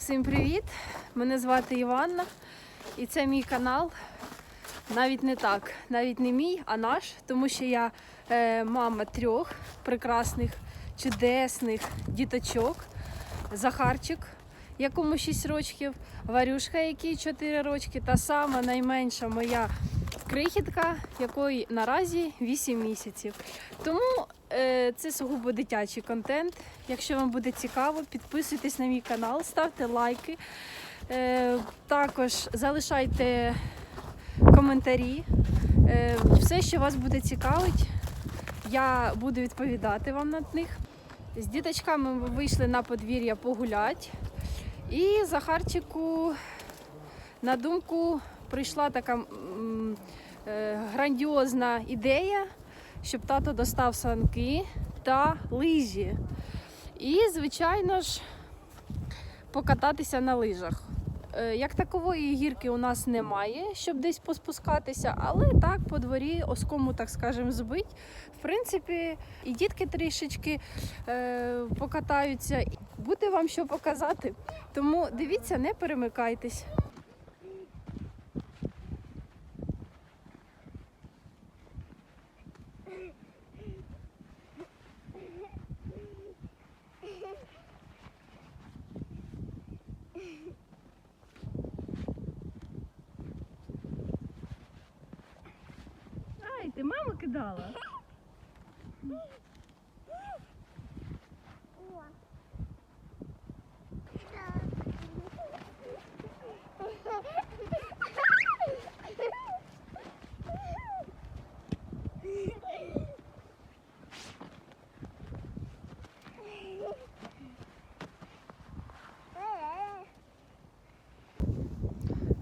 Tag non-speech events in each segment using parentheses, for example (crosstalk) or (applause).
Всім привіт! Мене звати Іванна і це мій канал. Навіть не так, навіть не мій, а наш, тому що я е, мама трьох прекрасних, чудесних діточок. Захарчик, якому 6 років, Варюшка, якій 4 рочки, та сама найменша моя крихітка, якої наразі 8 місяців. Тому це сугубо дитячий контент. Якщо вам буде цікаво, підписуйтесь на мій канал, ставте лайки. Е, також залишайте коментарі. Е, все, що вас буде цікавить, я буду відповідати вам на них. З діточками ми вийшли на подвір'я погуляти. І Захарчику на думку прийшла така е, грандіозна ідея, щоб тато достав санки та лижі. І, звичайно ж, покататися на лижах. Е, Як такової гірки у нас немає, щоб десь поспускатися, але так по дворі оскому, так скажемо, збить. В принципі, і дітки трішечки е, покатаються. Буде вам що показати. Тому дивіться, не перемикайтесь. маму кидала?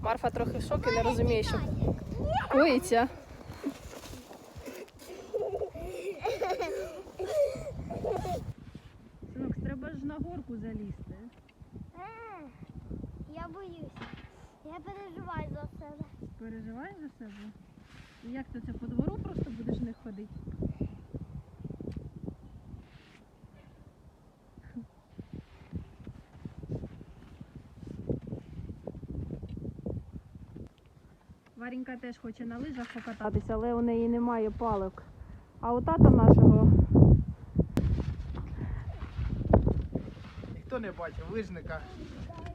Марфа трохи в шокі, не розуміє, що коїться. Горку залізти. Е, Я боюсь. Я переживаю за себе. Переживаєш за себе? І як ти це по двору просто будеш не ходити? Варенька теж хоче на лижах покататися, але у неї немає палок. А у тата нашого Ніхто не бачив лижника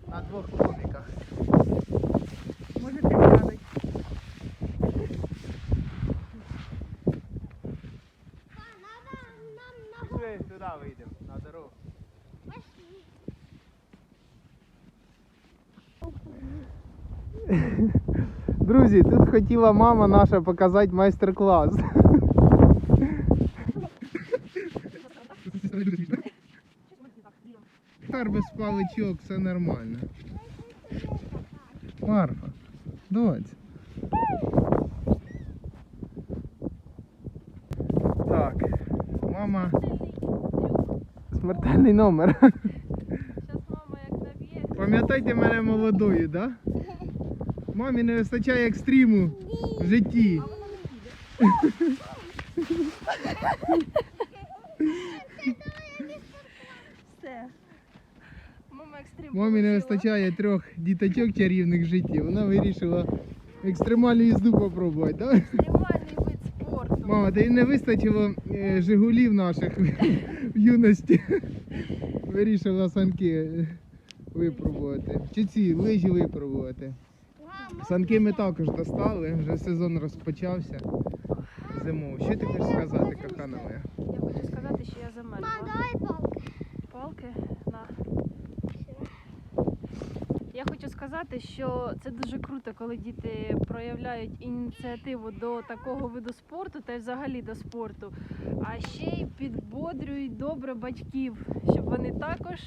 на двох кониках. можете глянути. Пішли туди вийдемо, на дорогу. Друзі, тут хотіла мама наша показати майстер-клас. Тепер без паличок, все нормально. Марфа, доць. Так, мама. Смертельний номер. (laughs) Зараз мама як наб'є. Пам'ятайте мене молодою, да? Мамі не вистачає екстриму в житті. Все. Мама екстрим. Мамі не вистачає трьох діточок чарівних в житті. Вона вирішила екстремальну їзду попробувати, да? Екстремальний вид спорту. Мама, тобі не вистачило е, жигулів наших в юності. Вирішила санки випробувати. Чи ці лижі випробувати. Санки ми також достали, вже сезон розпочався. Зимовий. Що ти хочеш сказати, кохана моя? Я хочу сказати, що я замерзла. давай палки. Палки на. Я хочу сказати, що це дуже круто, коли діти проявляють ініціативу до такого виду спорту та й взагалі до спорту. А ще й підбодрюють добре батьків, щоб вони також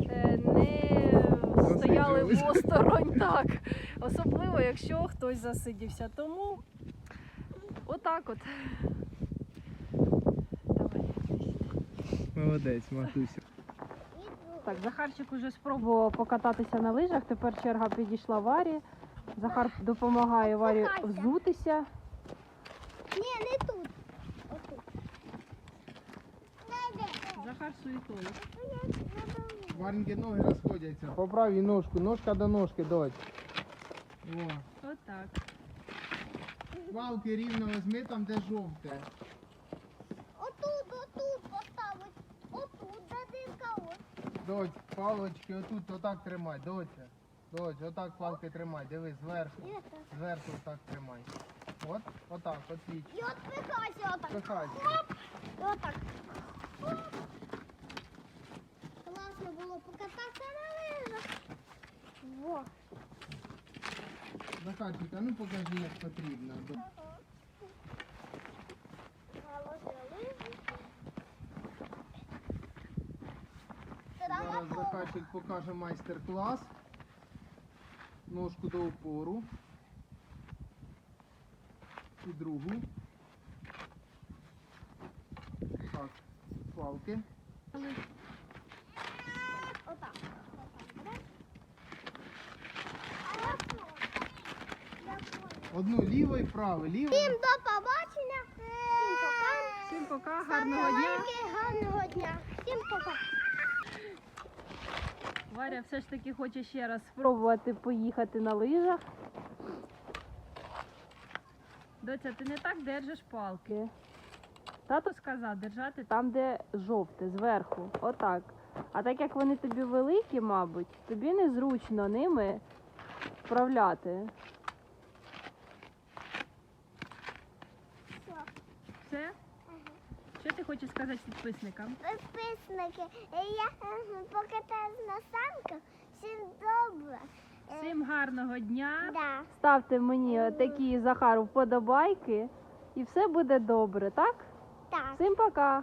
е, не стояли осторонь. (laughs) Так. Особливо, якщо хтось засидівся. Тому отак от. Давай. Молодець, матуся. Так, Захарчик уже спробував покататися на лижах. Тепер черга підійшла Варі. Захар допомагає Варі Покатайся. взутися. Ні, не тут. Отут. Захар не беру. Вареньки ноги розходяться. Поправ їй ножку, ножка до ножки, дочь. О. Отак. Палки рівно візьми там, де жовте. Отут, отут поставить. Отут, де дирка Доць, палочки отут, отак тримай, доця. Доць, отак палки тримай, дивись, зверху. Зверху отак тримай. От, отак, отлично. І от пихайся отак. Пихайся. Хоп. І отак. Хоп. Класно було покататися на лижах. Во. Захарчик, а ну покажи, як потрібно. До- Зараз покаже майстер-клас. Ножку до опору. І другу. Так, палки. Отак. Одну ліво і право. Ліво. Всім до побачення. Всім пока. Всім пока, гарного дня. Гарного дня. Всім пока. Варя все ж таки хоче ще раз спробувати поїхати на лижах. Доця, ти не так держиш палки. Тато сказав держати там, де жовте, зверху. Отак. А так як вони тобі великі, мабуть, тобі незручно ними вправляти. Все. Все? Що ти хочеш сказати підписникам? Підписники, я е, покатаюсь на санках. Всім добре. Е, Всім гарного дня. Да. Ставте мені такі Захару вподобайки, і все буде добре, так? Так. Всім пока!